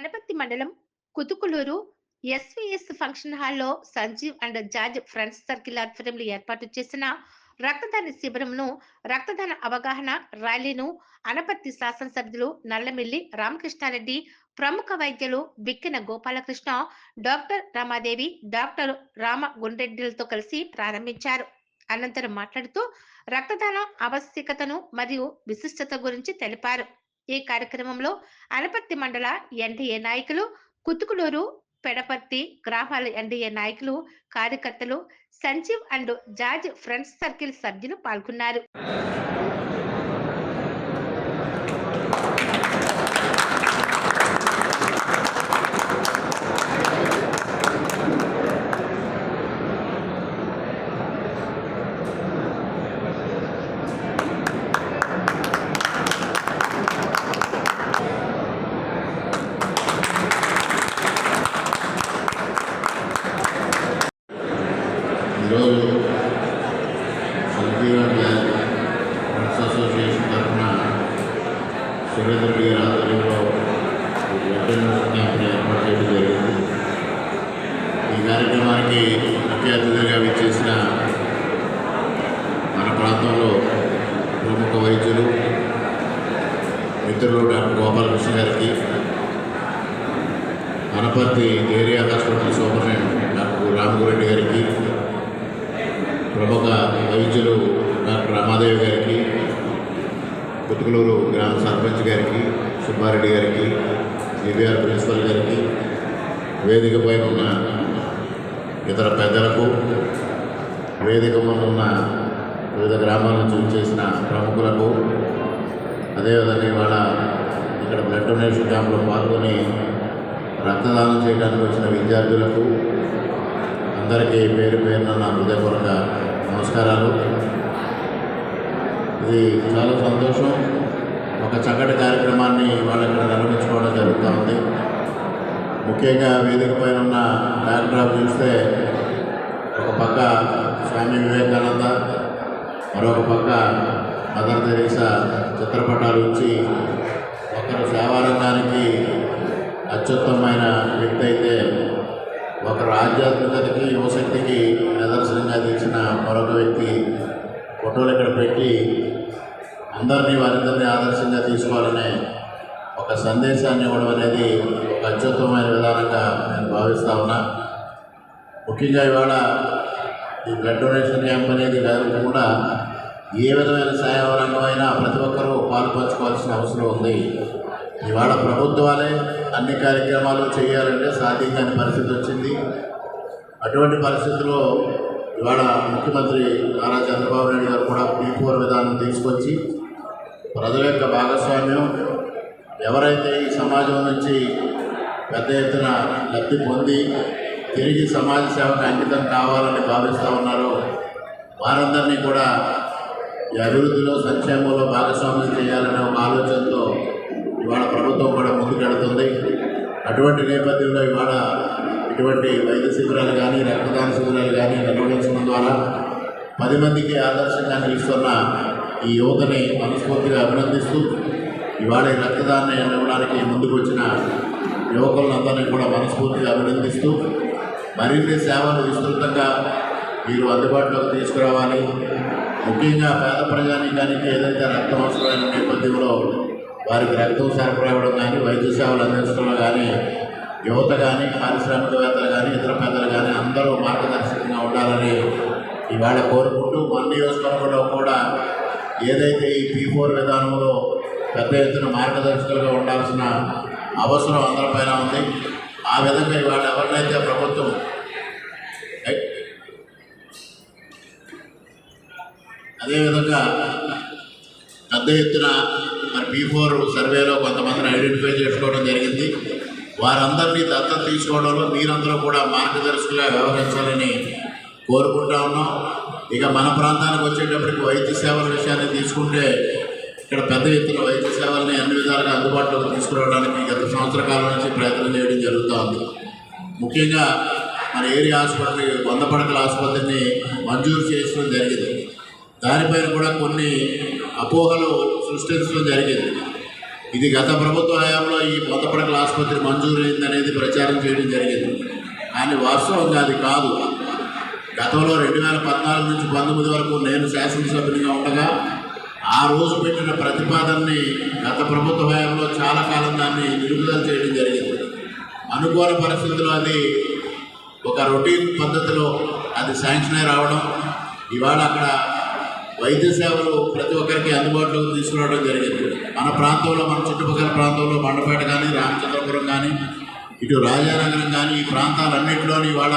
అనపత్తి మండలం Kutukuluru SVS function హాల్లో Sanjeev and George friends circle ఆధ్వర్యంలో ఏర్పాటు చేసిన రక్తదాన శిబిరంను రక్తదాన అవగాహన ర్యాలీను అనపత్తి శాసనసభ్యులు నల్లమిల్లి రామకృష్ణారెడ్డి ప్రముఖ వైద్యులు బిక్కిన గోపాలకృష్ణ డాక్టర్ రమాదేవి డాక్టర్ రామ గుండ్రెడ్డిలతో కలిసి ప్రారంభించారు. అనంతరం మాట్లాడుతూ రక్తదానం ఆవశ్యకతను మరియు విశిష్టత గురించి తెలిపారు. ఈ కార్యక్రమంలో అనపత్తి మండల ఎన్డీఏ నాయకులు కుతుకులూరు పెడపర్తి గ్రామాల ఎన్డీఏ నాయకులు కార్యకర్తలు Sanjeev and George friends circle సభ్యులు పాల్గొన్నారు. ఈరోజు సంజీవన్ గ్యాస్ ఫ్రెండ్స్ అసోసియేషన్ తరఫున సురేంద్రుడి గారి ఆధ్వర్యంలో ఈ బ్లడ్ ఏర్పాటు చేయడం జరిగింది. ఈ కార్యక్రమానికి ముఖ్య అతిథిగా విచ్చేసిన మన ప్రాంతంలో ప్రముఖ వైద్యులు మిత్రులు డాక్టర్ గోపాలకృష్ణ గారికి Anaparthi area hospital superintendent doctor Ramagureddy గారికి ప్రముఖ వైద్యులు డాక్టర్ రామాదేవి గారికి కుతుకులూరు గ్రామ సర్పంచ్ గారికి సుబ్బారెడ్డి గారికి సిబిఆర్ ప్రిన్సిపల్ గారికి వేదికపై ఉన్న ఇతర పెద్దలకు వేదిక ఉన్న వివిధ గ్రామాల నుంచి చేసిన ప్రముఖులకు అదేవిధంగా ఇవాళ ఇక్కడ బ్లడ్ డొనేషన్ క్యాంప్లో పాల్గొని రక్తదానం చేయడానికి వచ్చిన విద్యార్థులకు అందరికీ పేరు పేరున నా హృదయపూర్వక నమస్కారాలు. ఇది చాలా సంతోషం. ఒక చక్కటి కార్యక్రమాన్ని వాళ్ళు ఇక్కడ నిర్వహించుకోవడం జరుగుతూ ఉంది. ముఖ్యంగా వేదిక పైన ఉన్న బ్యాక్డ్రాప్ చూస్తే ఒక పక్క స్వామి వివేకానంద మరొక పక్క మదర్ తెరీసా చిత్రపటాలు ఇచ్చి ఒకరు సేవారంగానికి అత్యుత్తమైన వ్యక్తి అయితే ఒకరు ఆధ్యాత్మికతకి యువశక్తికి అందరినీ వారిద్దరిని ఆదర్శంగా తీసుకోవాలనే ఒక సందేశాన్ని ఇవ్వడం అనేది ఒక అత్యుత్తమైన విధానంగా నేను భావిస్తా ఉన్నా. ముఖ్యంగా ఇవాళ ఈ బ్లడ్ డొనేషన్ క్యాంప్ అనేది కాకుండా ఏ విధమైన సేవ రంగమైనా ప్రతి ఒక్కరూ పాల్పంచుకోవాల్సిన అవసరం ఉంది. ఇవాళ ప్రభుత్వాలే అన్ని కార్యక్రమాలు చేయాలంటే సాధ్యం కాని పరిస్థితి వచ్చింది. అటువంటి పరిస్థితుల్లో ఇవాళ ముఖ్యమంత్రి నారా చంద్రబాబు నాయుడు గారు కూడా పీపూర్ విధానం తీసుకొచ్చి ప్రజల యొక్క భాగస్వామ్యం ఎవరైతే ఈ సమాజం నుంచి పెద్ద ఎత్తున లబ్ధి పొంది తిరిగి సమాజ సేవకు అంకితం కావాలని భావిస్తూ ఉన్నారో వారందరినీ కూడా ఈ అభివృద్ధిలో సంక్షేమంలో భాగస్వామ్యం చేయాలనే ఒక ఆలోచనతో ఇవాళ ప్రభుత్వం కూడా ముందుకెడుతుంది. అటువంటి నేపథ్యంలో ఇవాళ ఇటువంటి వైద్య శిబిరాలు కానీ రక్తదాన శిబిరాలు కానీ నిర్వహించడం ద్వారా పది మందికి ఆదర్శంగా నిలుస్తున్న ఈ యువతని మనస్ఫూర్తిగా అభినందిస్తూ ఇవాళ రక్తదాన్ని ఇవ్వడానికి ముందుకు వచ్చిన యువకులందరినీ కూడా మనస్ఫూర్తిగా అభినందిస్తూ మరిన్ని సేవలు విస్తృతంగా మీరు అందుబాటులోకి తీసుకురావాలి. ముఖ్యంగా పేద ప్రజానీకానికి ఏదైతే రక్తం అవసరమైన నేపథ్యంలో వారికి రక్తం సరఫరా ఇవ్వడం కానీ వైద్య సేవలు అందించడంలో కానీ యువత కానీ పారిశ్రామికవేత్తలు కానీ ఇతర పెద్దలు కానీ అందరూ మార్గదర్శకంగా ఉండాలని ఇవాళ కోరుకుంటూ మన నియోజకవర్గంలో కూడా ఏదైతే ఈ పీ ఫోర్ విధానంలో పెద్ద ఎత్తున మార్గదర్శకులుగా ఉండాల్సిన అవసరం అందరిపైన ఉంది. ఆ విధంగా ఇవాళ ఎవరినైతే ప్రభుత్వం అదేవిధంగా పెద్ద ఎత్తున మరి బీ ఫోర్ సర్వేలో కొంతమందిని ఐడెంటిఫై చేసుకోవడం జరిగింది. వారందరినీ దత్తత తీసుకోవడంలో మీరందరూ కూడా మార్గదర్శకులుగా వ్యవహరించాలని కోరుకుంటా ఉన్నాం. ఇక మన ప్రాంతానికి వచ్చేటప్పటికి వైద్య సేవల విషయాన్ని తీసుకుంటే ఇక్కడ పెద్ద ఎత్తున వైద్య సేవల్ని అన్ని విధాలుగా అందుబాటులోకి తీసుకురావడానికి గత సంవత్సర కాలం నుంచి ప్రయత్నం చేయడం జరుగుతూ ఉంది ముఖ్యంగా మన ఏరియా ఆసుపత్రి వంద పడకల ఆసుపత్రిని మంజూరు చేయడం జరిగింది. దానిపైన కూడా కొన్ని అపోహలు సృష్టించడం జరిగింది. ఇది గత ప్రభుత్వ హయాంలో ఈ పొందపడకల ఆసుపత్రి మంజూరు అయిందనేది ప్రచారం చేయడం జరిగింది. కానీ వాస్తవంగా అది కాదు. గతంలో రెండు వేల పద్నాలుగు నుంచి పంతొమ్మిది వరకు నేను శాసనసభ్యునిగా ఉండగా ఆ రోజు పెట్టిన ప్రతిపాదనని గత ప్రభుత్వ హయాంలో చాలా కాలం దాన్ని నిలుపుదల చేయడం జరిగింది. అనుకూల పరిస్థితుల్లో అది ఒక రొటీన్ పద్ధతిలో అది శాంక్షన్ అయి రావడం ఇవాళ అక్కడ వైద్య సేవలు ప్రతి ఒక్కరికి అందుబాటులోకి తీసుకురావడం జరిగింది. మన ప్రాంతంలో మన చుట్టుపక్కల ప్రాంతంలో మండపేట కానీ రామచంద్రపురం కానీ ఇటు రాజానగరం కానీ ఈ ప్రాంతాలన్నింటిలోని ఇవాళ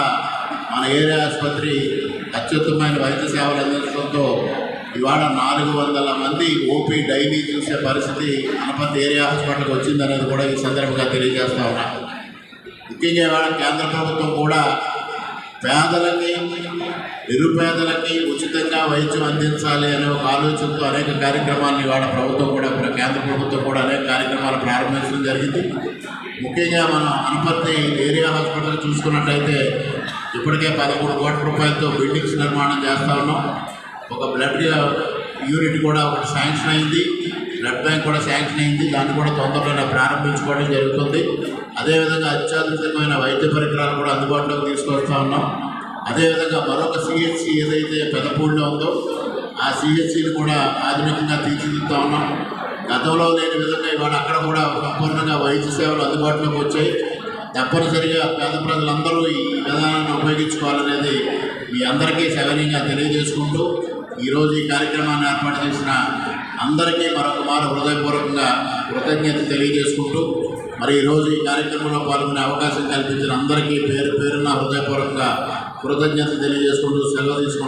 మన ఏరియా ఆసుపత్రి అత్యుత్తమైన వైద్య సేవలు అందించడంతో ఇవాళ నాలుగు వందల మంది ఓపీ డైలీ చూసే పరిస్థితి అనపతి ఏరియా హాస్పిటల్కి వచ్చిందనేది కూడా ఈ సందర్భంగా తెలియజేస్తా ఉన్నా. ముఖ్యంగా ఇవాళ కేంద్ర ప్రభుత్వం కూడా పేదలకి నిరుపేదలకి ఉచితంగా వైద్యం అందించాలి అనే ఒక ఆలోచనతో అనేక కార్యక్రమాలను ఇవాళ ప్రభుత్వం కూడా కేంద్ర ప్రభుత్వం కూడా అనేక కార్యక్రమాలు ప్రారంభించడం జరిగింది. ముఖ్యంగా మనం అనపర్తి ఏరియా హాస్పిటల్ చూసుకున్నట్లయితే ఇప్పటికే పదమూడు కోట్ల రూపాయలతో బిల్డింగ్స్ నిర్మాణం చేస్తూ ఉన్నాం. ఒక బ్లడ్ యూనిట్ కూడా ఒకటి శాంక్షన్ అయింది. బ్లడ్ బ్యాంక్ కూడా శాంక్షన్ అయింది. దాన్ని కూడా తొందరలోనే ప్రారంభించుకోవడం జరుగుతుంది. అదేవిధంగా అత్యాధునికమైన వైద్య పరికరాలు కూడా అందుబాటులోకి తీసుకొస్తా ఉన్నాం. అదేవిధంగా మరొక సిహెచ్సి ఏదైతే పెదపూడిలో ఉందో ఆ సిహెచ్సిని కూడా ఆధునికంగా తీర్చిదిద్దుతా ఉన్నాం. గతంలో లేని విధంగా ఇవాళ అక్కడ కూడా సంపూర్ణంగా వైద్య సేవలు అందుబాటులోకి వచ్చాయి. తప్పనిసరిగా పేద ప్రజలందరూ ఈ విధానాన్ని ఉపయోగించుకోవాలనేది మీ అందరికీ సవనీయంగా తెలియజేసుకుంటూ ఈరోజు ఈ కార్యక్రమాన్ని ఏర్పాటు చేసిన అందరికీ మరొక మారు హృదయపూర్వకంగా కృతజ్ఞత తెలియజేసుకుంటూ మరి ఈరోజు ఈ కార్యక్రమంలో పాల్గొనే అవకాశం కల్పించిన అందరికీ పేరు పేరున హృదయపూర్వకంగా కృతజ్ఞత తెలియజేసుకుంటూ సెలవు తీసుకుంటున్నాను